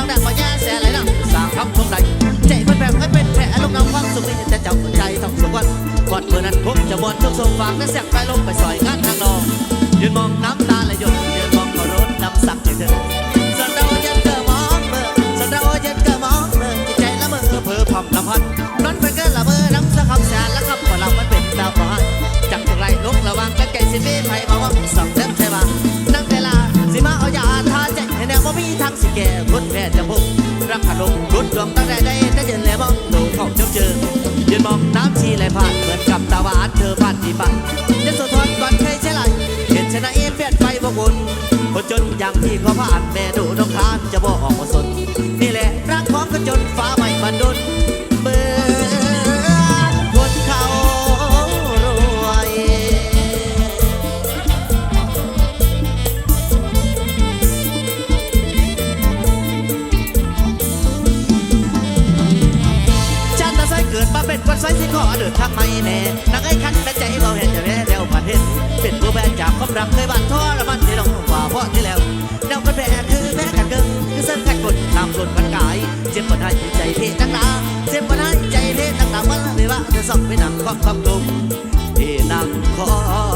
น้อดังบ่ยาแสีไรน้งสาวทำทุ่งไรใจมันแบบไอ้เป็นแผลลูกน้องความสุขนี่จะจับใจต้องสุขวันวันเมื่อนั้นผมจะบนทุกสมฝังและเสียงไปลงไปสอยงางทางนองยืนมองน้ำตา จนฟ้าไม่มาดนเบิดอคนเขารวยฉันตะไซเกิดมาเป็นคนไซสิขอเดินทางไม่แน่นักไอ้คันแต่ใจเราเห็นจะแม่แล้วประเทศเป็นผู้แบนจากความรักเคยบันทอแล้วมันที่ต้องว่าเพราะที่แล้ว จ็บปวดใด้ใจเทนักหนาเจ็บปวดใด้ใจเทนักหนาวันเลยว่าเธอส่องไปนั่งคล้องคล้องกลมที่นั่งคอ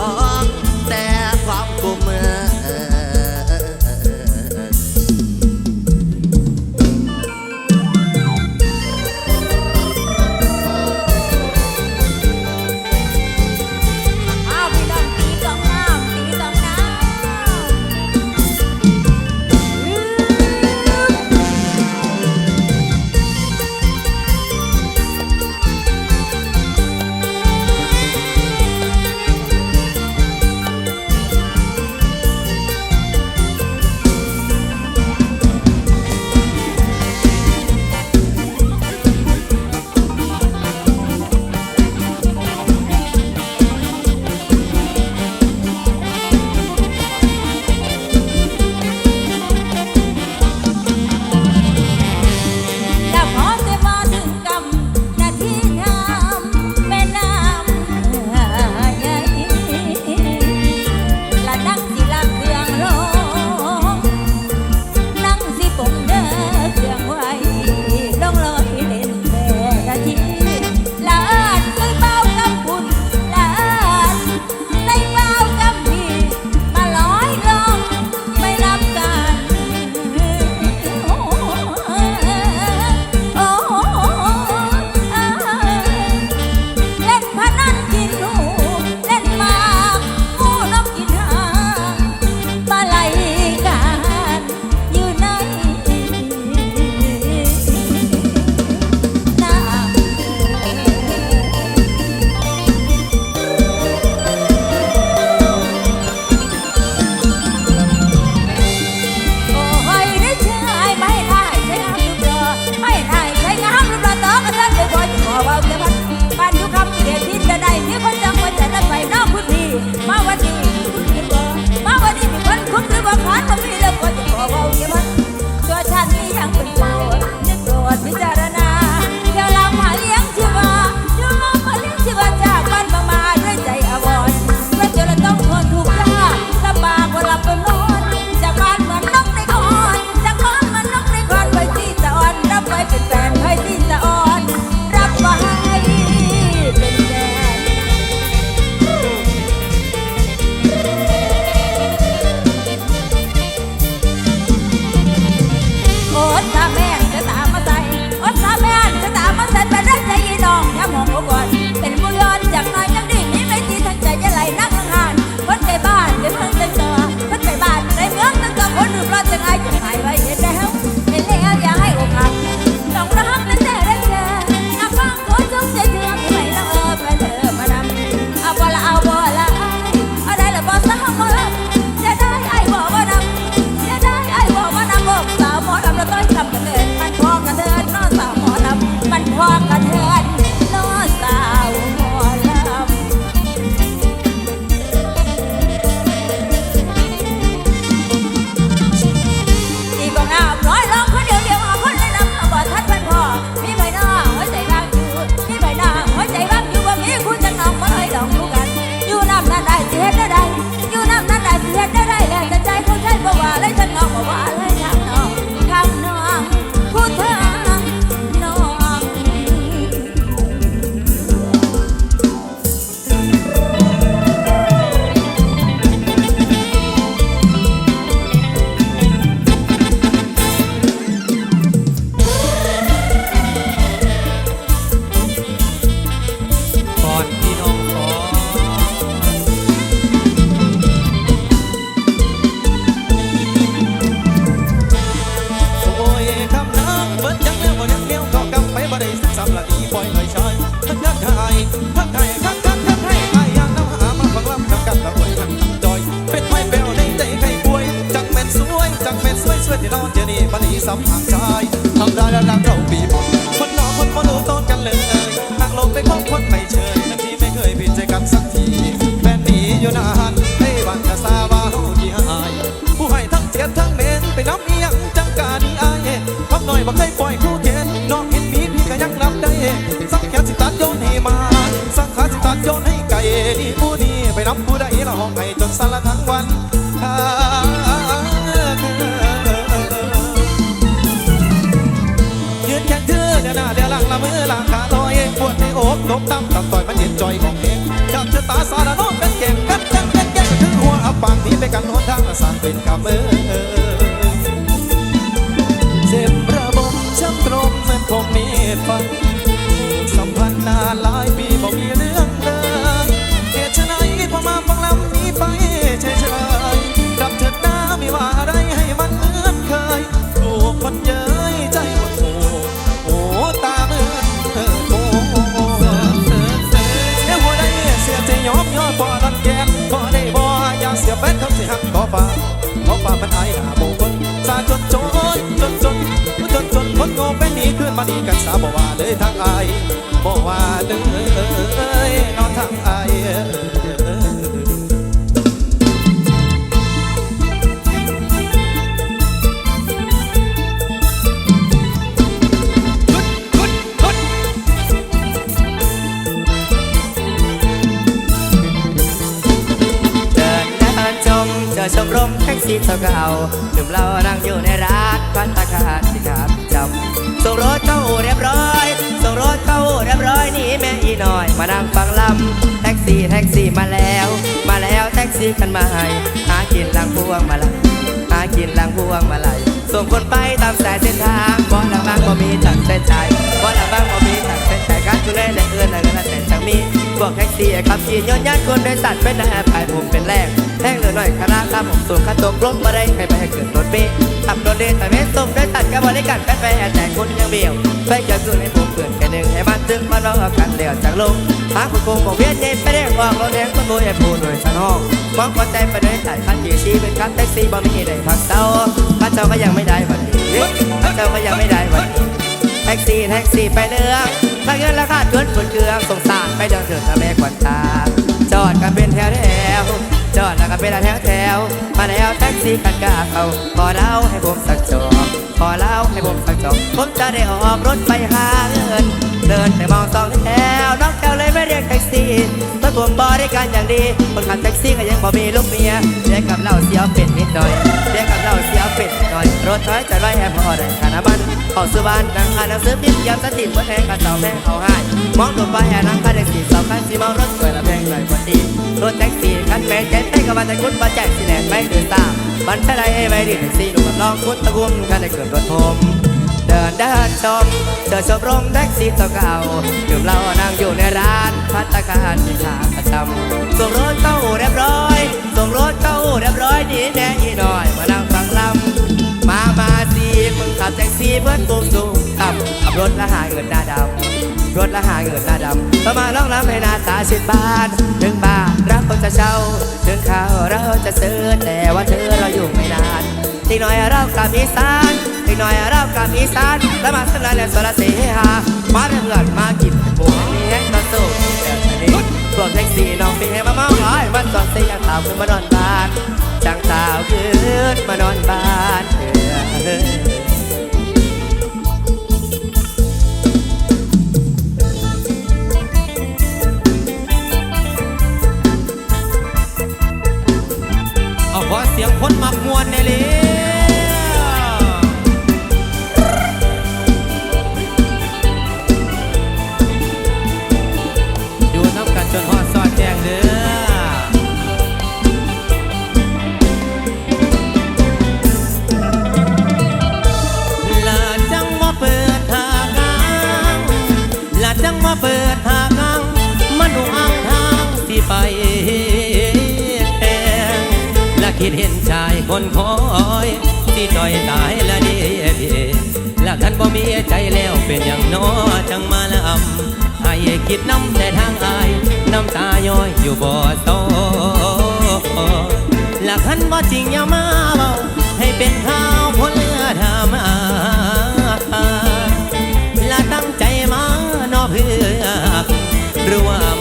head. คนไม่เชิญนั่ที่ไม่เคยผิดใจกันสักทีแฟนหนีอยู่นานให้วันกะซาวาหูที่หาย ผู้ให้ทั้งเสียทั้งเมนไปน้ำเอียงจังการนี้อายทำหน่อยบอกให้ปล่อยคู่เข็นนอกเห็นมีพี่ก็ยังนับได้เองสักแค่สิตัดโยนให้มา สักขาสิตัดโยนให้ไก่นี่ผู้นี้ไปน้ำผู้ใดละห้องให้จนสาะทั้งวันยืนแข็งเธอเดี๋ยวหน้าเดี๋ยวหลังละมือหลังขา ปวดในอกลมตั้มตับต่อยมันเย็นจอยของเองจับชะตาสารน้องกันเก่งกันกันกันกันถึงหัวอับปางนี้ไปกันโน้นทางสร้างเป็นกำเออเจ็บระบมช้ำตรงเหมือนผมมีฟันสัมพันธ์นานหลายปีบอกมีเรื่องเลยเหตุไฉนพอมาฟังลำนี้ไป อยบร้อยหนี่แม่อีหน่อย มานั่งฟังลำแท็กซี่แท็กซี่มาแล้ว มาแล้วแท็กซี่กันมาให้หากินลังพวงมาลัยหากินลังพวงมาลัยส่งคนไปตามสายเส้นทางบ่ลังบ้างบ่มีตัดเส้นใจบ่ลังบ้างบ่มีตัดเส้นใจการดูแลและเอื้อนและเงินแต่จังมีพวกแท็กซี่ขับขี่ย้อนยันคนโดยสารเป็นนายภายผมเป็นแรกแท่งเหลือหน่อยคณะข้ามผมสูงค่าตกลบมาได้ใครไปให้เกิดรถเมล์ขับรถเดนแต่ไม่ส่งได้ตัดกับบริการแฟนแห่แต่คนยังเบี้ยวไปเกี่ยวกับให้ผมเปลี่ ยนแค่หนึ่งให้มันตึงมาลอกันเดียวจากลงหาคุณคงบอกเวียนเย็นไปได้ออกรถแดงคนโบยผู้โดยสารห้องมองคนใจไปด้วยสายคันขี่ชีเป็นคันแท็กซี่บ่มีได้พักเศร้าข้าเจ้าก็ยังไม่ได้วันนี้ข้าเจ้าก็ยังไม่ได้วันนี้แท็กซี่แท็กซี่ไปเรื่องถ้าเงินราคาชวนคนเครื่องสงสารไปเดินเถิดนะแม่ขวัญตาจอดกันเป็นแถวแถวจอดแล้วก็เป็นแถวแถวมาแล้วแท็กซี่กันกาเขาขอเล่าให้ผมสักจอบขอเล่าให้ผมสักจอบผมจะได้ออกรถไปหาเงิน เดินไปมองสองแถวน้องแถวเลยไม่เรียกแท็กซี่เมื่อผมบริการอย่างดี คนขับแท็กซี่ก็ยังบ่มีลูกเมียเรียกกับเหล่าเสียวเป็ดนิดหน่อยเรียกกับเหล่าเสียวเป็ดหน่อยรถถอยจะร้อยแอบพอได้ค่าน้ำมันเข้าสู่บ้านนังอ่านหนังสือพิมพ์ยามสติเมื่อแทงกันเสาแม่เอาให้มองดูไปแห่นังคันแท็กซี่สองคันสีเมารถสวยละแพงหน่อยพอดีรถแท็กซี่คันแม่งแจ๊ไปกับวันแต่คุณมาแจกสีแดงไม่เดินตามบันเทไดไม่ดีแท็กซี่หนุ่มลองคุณตะกุมกันได้เกิดรถผม เดินเดินชมเจอชมรมแท็กซี่ตัวเก่าดื่มเหล้านั่งอยู่ในร้านพัตตาคารที่ขาประจำส่งรถเข้าเรียบร้อยส่งรถเข้าเรียบร้อยดีแน่อีหน่อยมานั่งฟังลำมามาสิมึงขับแท็กซี่เพื่อนกูสูงต่ำขับรถและหาเงินหน้าดำรถและหาเงินหน้าดำประมาร้องรำให้หน้าตาสิบบาทถึงบาทรักคนจะเช่าถึงข้าวเราจะซื้อแต่ว่าเธอเราอยู่ไม่นาน อีกหน่อยเรากับอีสานอีกหน่อยเรากับอีสานแล้วมาสนักและสระเสียหามาเพื่อนมากินหมูมีแห้งมาสู้แบบนี้พวกแท็กซี่น้องปีให้มาเมาร้อยมันจอดเสียงข่าวขึ้นมานอนบ้านจังสาวขึ้นมานอนบ้านเออเอาขอเสียงคนมักมวนในเล คิดเห็นชายคนคอยที่จอยตายละเดียดและคันบ่มีใจแล้วเป็นอย่างน้อจังมาลำให้คิดน้ำแต่ทางอายน้ำตาย้อยอยู่บ่อโตหลักขันบ่จริงอย่ามาเบาให้เป็นข้าวพลเรือทามาละตั้งใจมานอเพื่อหรือว่า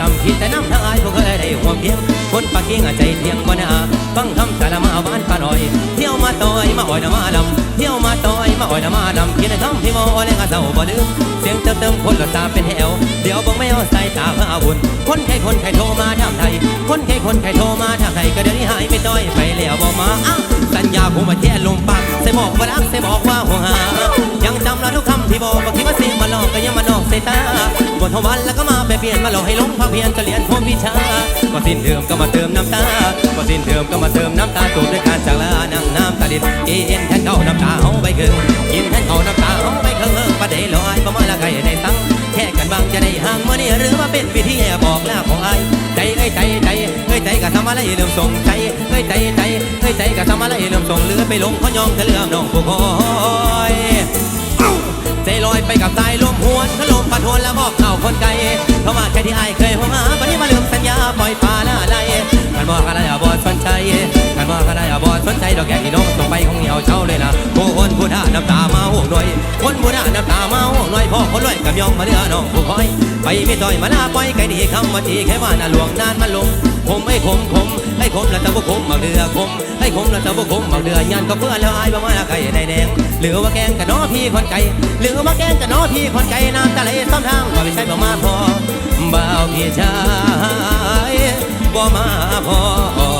ความเพียง คนปากเกียงใจเที่ยงบ่นาฟังคำสารมาหวานปาหน่อย เที่ยวมาต่อยมาอ่อยนะมาดำเที่ยวมาต่อยมาอ่อยนะมาดำกินในคำที่มอเล่นกะเศร้าบ่ลืมเสียงเติมเติมคนละตาเป็นแถวเดี๋ยวบังไม่เอาใส่ตาพระอาวุ่นคนใครคนใครโทรมาทางไทย คนใครคนใครโทรมาทางไทยก็เดี๋ยวนี้หายไม่ต้อยไปแล้วบ่มาอ้าวสัญญาผมมาแค่ลมปากใส่บอกว่ารักใส่บอกว่าห่วงหายังจำเราทุกคำที่บอกบางทีมาเสียงมาหลอกก็ยังมานอกใส่ตา บทวันแล้วก็มาไปเปลี่ยนมาหลอกให้หลงพาเพียนจะเรียนพรมวิชาก็สิ้นเดิมก็มาเติมน้ำตาก็สิ้นเดิมก็มาเติมน้ำตาจบด้วยการจากลานั่งน้ำตาลิดเอ็นแทนเข้าน้ำตาเฮาไปครึ่งกินแทนเข้าน้ำตาเฮาไปครึ่งเฮิงประเดี๋ยวลอยประมาณละไก่ได้ตั้งแค่กันบางจะได้ห่างมื่อนี้หรือว่าเป็นวิธีบอกลาของไอ้ใจเอ้ยใจใจเอ้ยใจก็ทำอะไรเริ่มส่งใจเอ้ยใจใจเอ้ยใจก็ทำอะไรเริ่มส่งเลือไปลงเขายองเธอเรื่อน้องผู้คอย ใจลอยไปกับสายลมหวนขลมปัดหวนแล้วบอกเข่าคนไกลเพราะว่าแค่ที่อายเคยหัวหาวันนี้มาลืมสัญญาปล่อยปลาละอะไรมันบอกอะไรอะบอดสนใจ กันบอกอะไรอย่าบอดสนใจดอกแก่ที่น้องส่งไปของเหนียวเช่าเลยนะผู้คนผู้ด่าน้ำตามาห่วงหน่อย คนผู้ด่าน้ำตามาห่วงหน่อยพ่อคนรวยกับยองมาเรือน้องผู้คอย ไปไม่ต่อยมาลาปล่อยไก่ดีคำว่าทีแค่ว่าน่าหลวงนานมันลงผมไม่คมคมไอ้คมแล้วแต่บุคมมาเรือคมไอ้คมแล้วแต่บุคมมาเรือยันก็เพื่อนแล้วอายบ่มาไก่ในแดงหรือว่าแกงกับน้อพี่คนไก่หรือว่าแกงกับน้อพี่คนไก่น้ำทะเลซ้ำทางว่าไม่ใช่บ่มาพอบ่าวพี่ชายบ่มาพอ